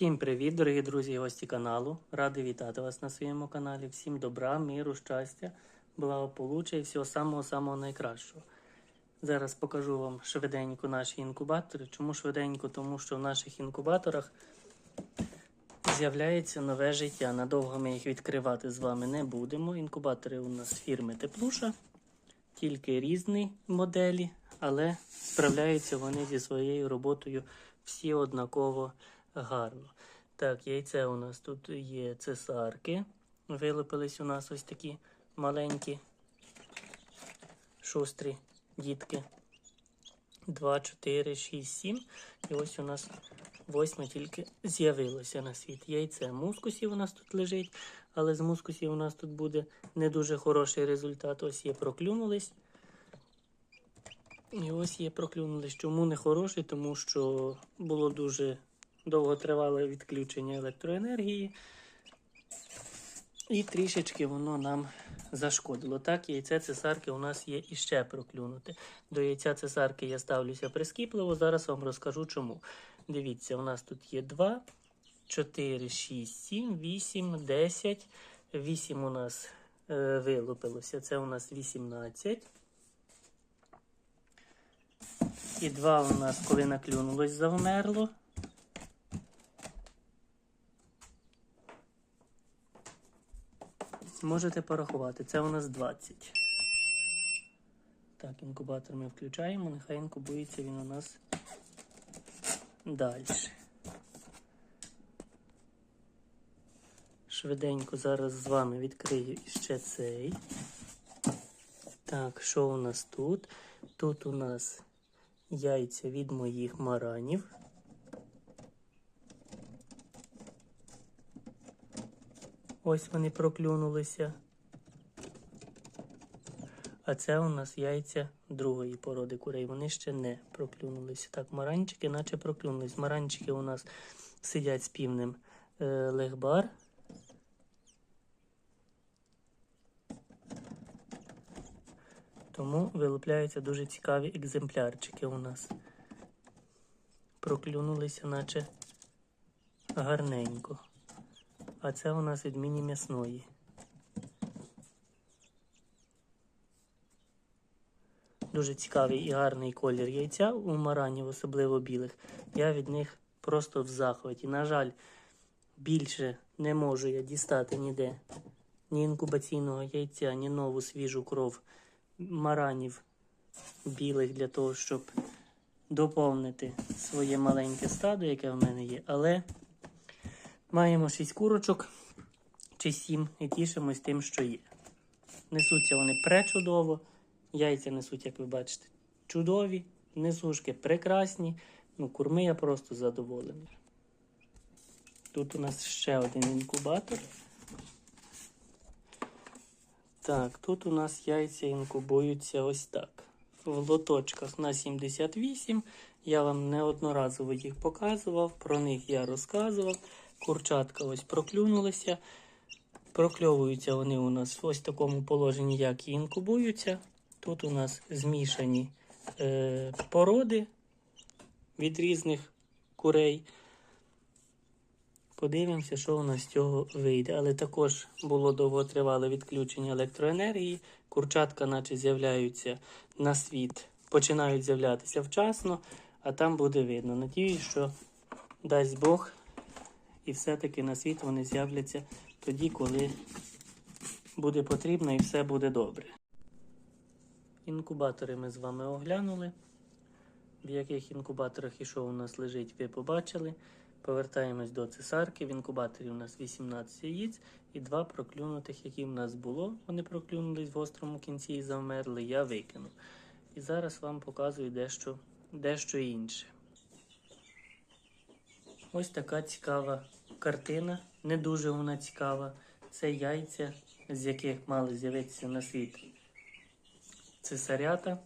Всім привіт, дорогі друзі і гості каналу. Радий вітати вас на своєму каналі. Всім добра, миру, щастя, благополуччя і всього самого-самого найкращого. Зараз покажу вам швиденько наші інкубатори. Чому швиденько? Тому що в наших інкубаторах з'являється нове життя. Надовго ми їх відкривати з вами не будемо. Інкубатори у нас фірми Теплуша, тільки різні моделі, але справляються вони зі своєю роботою всі однаково гарно. Так, яйце у нас тут є цесарки. Вилупились у нас ось такі маленькі, шустрі дітки. 2, 4, 6, 7. І ось у нас восьме тільки з'явилося на світ. Яйце мускусів у нас тут лежить, але з мускусів у нас тут буде не дуже хороший результат. Ось є проклюнулись. І ось є проклюнулись. Чому не хороший? Тому що було дуже довготривале відключення електроенергії. І трішечки воно нам зашкодило. Так, яйце цесарки у нас є іще проклюнути. До яйця цесарки я ставлюся прискіпливо. Зараз вам розкажу чому. Дивіться, у нас тут є 2, 4, 6, 7, 8, 10. 8 у нас е, вилупилося. Це у нас 18. І 2 у нас, коли наклюнулось, завмерло. Можете порахувати. Це у нас 20. Так, інкубатор ми включаємо. Нехай інкубується він у нас далі. Швиденько зараз з вами відкрию іще цей. Так, що у нас тут? Тут у нас яйця від моїх маранів. Ось вони проклюнулися. А це у нас яйця другої породи курей. Вони ще не проклюнулися. Так, маранчики наче проклюнулись. Маранчики у нас сидять з півним е, легбар. Тому вилупляються дуже цікаві екземплярчики у нас. Проклюнулися, наче гарненько. А це у нас відмінні м'ясної. Дуже цікавий і гарний колір яйця у маранів, особливо білих. Я від них просто в захваті. На жаль, більше не можу я дістати ніде ні інкубаційного яйця, ні нову свіжу кров маранів білих для того, щоб доповнити своє маленьке стадо, яке в мене є. Але маємо 6 курочок чи 7 і тішимось тим, що є. Несуться вони пречудово. Яйця несуть, як ви бачите, чудові, несушки прекрасні. Ну, курми я просто задоволений. Тут у нас ще один інкубатор. Так, тут у нас яйця інкубуються ось так. В лоточках на 78. Я вам неодноразово їх показував, про них я розказував. Курчатка ось проклюнулися. Прокльовуються вони у нас в ось такому положенні, як і інкубуються. Тут у нас змішані е, породи від різних курей. Подивимося, що у нас з цього вийде. Але також було довготривале відключення електроенергії. Курчатка, наче з'являються на світ, починають з'являтися вчасно, а там буде видно. Надіюсь, що дасть Бог, і все-таки на світ вони з'являться тоді, коли буде потрібно і все буде добре. Інкубатори ми з вами оглянули. В яких інкубаторах і що у нас лежить, ви побачили. Повертаємось до цесарки. В інкубаторі у нас 18 яєць і два проклюнутих, які в нас було. Вони проклюнулись в острому кінці і завмерли, я викинув. І зараз вам показую дещо, дещо інше. Ось така цікава картина. Не дуже вона цікава. Це яйця, з яких мали з'явитися на світ цесарята.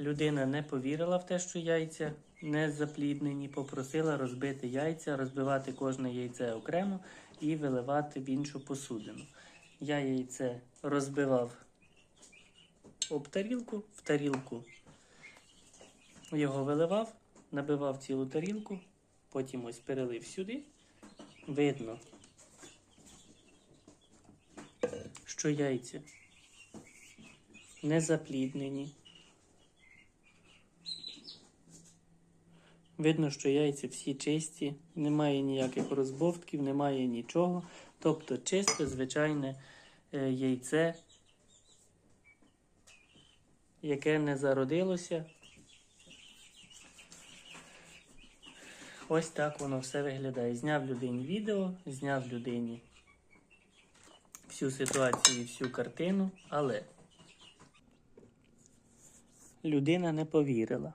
Людина не повірила в те, що яйця не запліднені, попросила розбити яйця, розбивати кожне яйце окремо і виливати в іншу посудину. Я яйце розбивав об тарілку, в тарілку його виливав, набивав цілу тарілку Потім ось перелив сюди. Видно, що яйця не запліднені. Видно, що яйця всі чисті, немає ніяких розбовтків, немає нічого. Тобто чисте, звичайне е, яйце, яке не зародилося. Ось так воно все виглядає. Зняв людині відео, зняв людині всю ситуацію всю картину, але людина не повірила.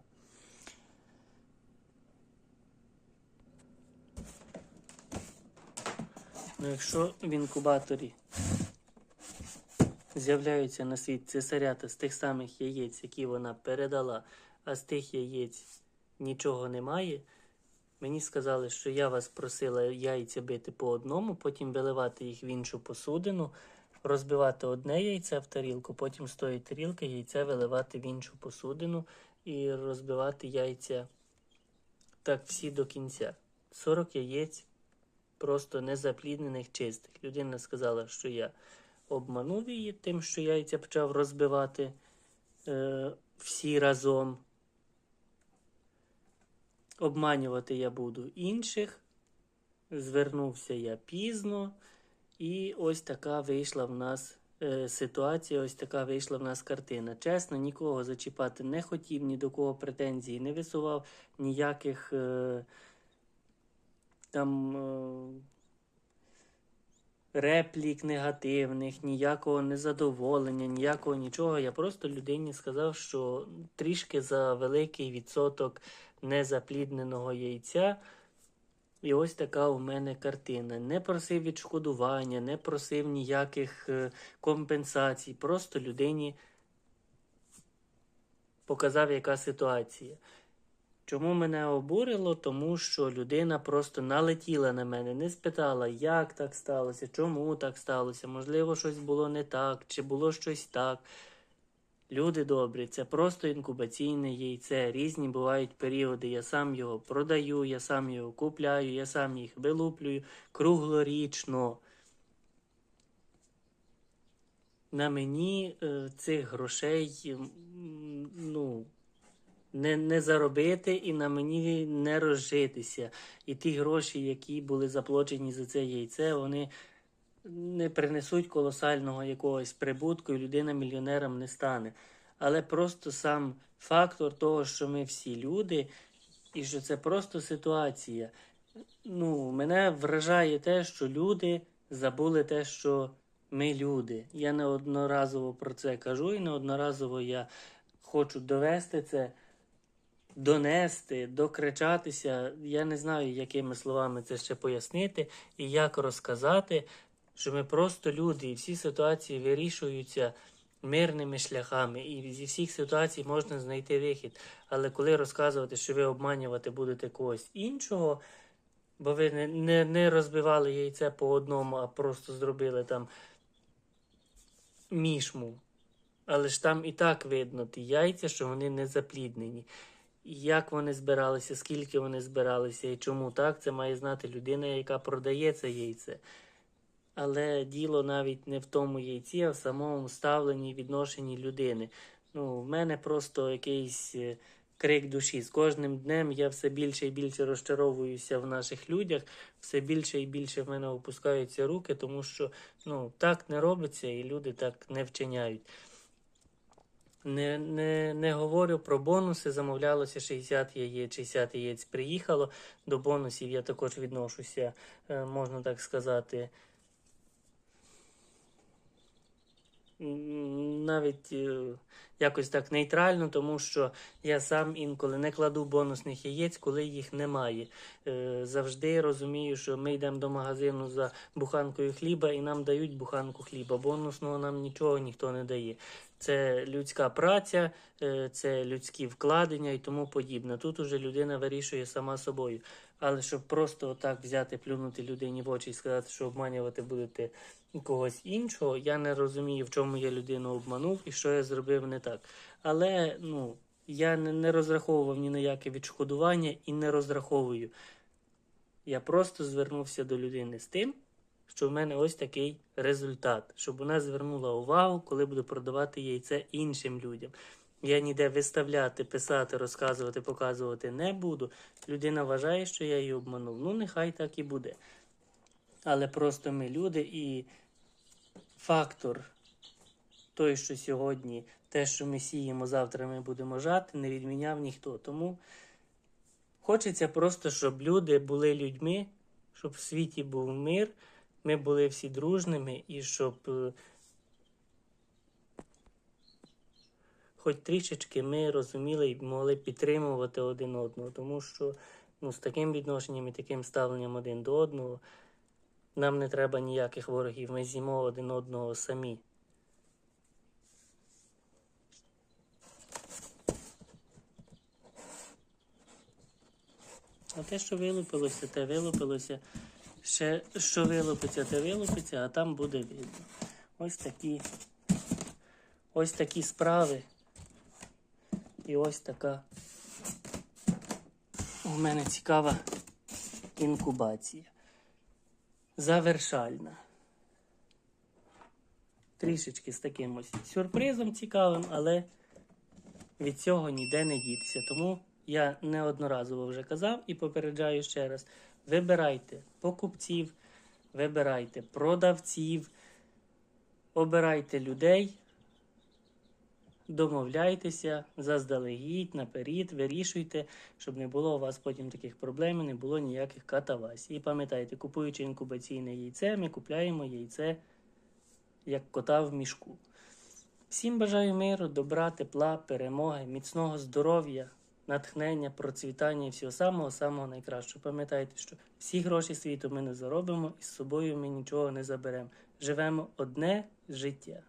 Ну, якщо в інкубаторі з'являються на світ цесарята з тих самих яєць, які вона передала, а з тих яєць нічого немає, мені сказали, що я вас просила яйця бити по одному, потім виливати їх в іншу посудину, розбивати одне яйце в тарілку, потім з тої тарілки яйце виливати в іншу посудину і розбивати яйця так всі до кінця. 40 яєць просто незапліднених чистих. Людина сказала, що я обманув її тим, що яйця почав розбивати е, всі разом. Обманювати я буду інших. Звернувся я пізно, і ось така вийшла в нас е, ситуація, ось така вийшла в нас картина. Чесно, нікого зачіпати не хотів, ні до кого претензій не висував, ніяких е, там е, реплік негативних, ніякого незадоволення, ніякого нічого. Я просто людині сказав, що трішки за великий відсоток незаплідненого яйця. І ось така у мене картина. Не просив відшкодування, не просив ніяких е, компенсацій. Просто людині показав, яка ситуація. Чому мене обурило? Тому що людина просто налетіла на мене, не спитала, як так сталося, чому так сталося, можливо, щось було не так, чи було щось так. Люди добрі, це просто інкубаційне яйце. Різні бувають періоди. Я сам його продаю, я сам його купляю, я сам їх вилуплюю круглорічно. На мені е, цих грошей ну, не, не заробити і на мені не розжитися. І ті гроші, які були заплачені за це яйце, вони не принесуть колосального якогось прибутку, і людина мільйонером не стане. Але просто сам фактор того, що ми всі люди, і що це просто ситуація. Ну, мене вражає те, що люди забули те, що ми люди. Я неодноразово про це кажу, і неодноразово я хочу довести це, донести, докричатися. Я не знаю, якими словами це ще пояснити і як розказати, що ми просто люди, і всі ситуації вирішуються мирними шляхами, і зі всіх ситуацій можна знайти вихід. Але коли розказувати, що ви обманювати будете когось іншого, бо ви не, не, не розбивали яйце по одному, а просто зробили там мішму. Але ж там і так видно ті яйця, що вони не запліднені. Як вони збиралися, скільки вони збиралися і чому так, це має знати людина, яка продає це яйце. Але діло навіть не в тому яйці, а в самому ставленні і відношенні людини. Ну, в мене просто якийсь е, крик душі. З кожним днем я все більше і більше розчаровуюся в наших людях, все більше і більше в мене опускаються руки, тому що ну, так не робиться і люди так не вчиняють. Не, не, не говорю про бонуси. Замовлялося 60 яєць, 60 яєць приїхало. До бонусів я також відношуся, е, можна так сказати. Навіть е, якось так нейтрально, тому що я сам інколи не кладу бонусних яєць, коли їх немає. Е, Завжди розумію, що ми йдемо до магазину за буханкою хліба і нам дають буханку хліба. Бонусного нам нічого ніхто не дає. Це людська праця, е, це людські вкладення і тому подібне. Тут уже людина вирішує сама собою. Але щоб просто отак взяти, плюнути людині в очі і сказати, що обманювати будете когось іншого, я не розумію, в чому я людину обманув і що я зробив не так. Але ну, я не, не розраховував ні на яке відшкодування і не розраховую. Я просто звернувся до людини з тим, що в мене ось такий результат, щоб вона звернула увагу, коли буду продавати яйце іншим людям. Я ніде виставляти, писати, розказувати, показувати не буду. Людина вважає, що я її обманув. Ну, нехай так і буде. Але просто ми люди і фактор той, що сьогодні те, що ми сіємо, завтра ми будемо жати, не відміняв ніхто. Тому хочеться просто, щоб люди були людьми, щоб в світі був мир, ми були всі дружними і щоб е, хоч трішечки ми розуміли і могли підтримувати один одного. Тому що ну, з таким відношенням і таким ставленням один до одного нам не треба ніяких ворогів. Ми з'їмо один одного самі. А те, що вилупилося, те вилупилося. Ще що вилупиться, те вилупиться, а там буде видно. Ось такі, ось такі справи. І ось така у мене цікава інкубація. Завершальна. Трішечки з таким ось сюрпризом цікавим, але від цього ніде не дітися. Тому я неодноразово вже казав і попереджаю ще раз: вибирайте покупців, вибирайте продавців, обирайте людей, домовляйтеся заздалегідь, наперед, вирішуйте, щоб не було у вас потім таких проблем, не було ніяких катавасій. І пам'ятайте, купуючи інкубаційне яйце, ми купляємо яйце як кота в мішку. Всім бажаю миру, добра, тепла, перемоги, міцного здоров'я, натхнення, процвітання і всього самого-самого найкращого. Пам'ятайте, що всі гроші світу ми не заробимо і з собою ми нічого не заберемо. Живемо одне життя.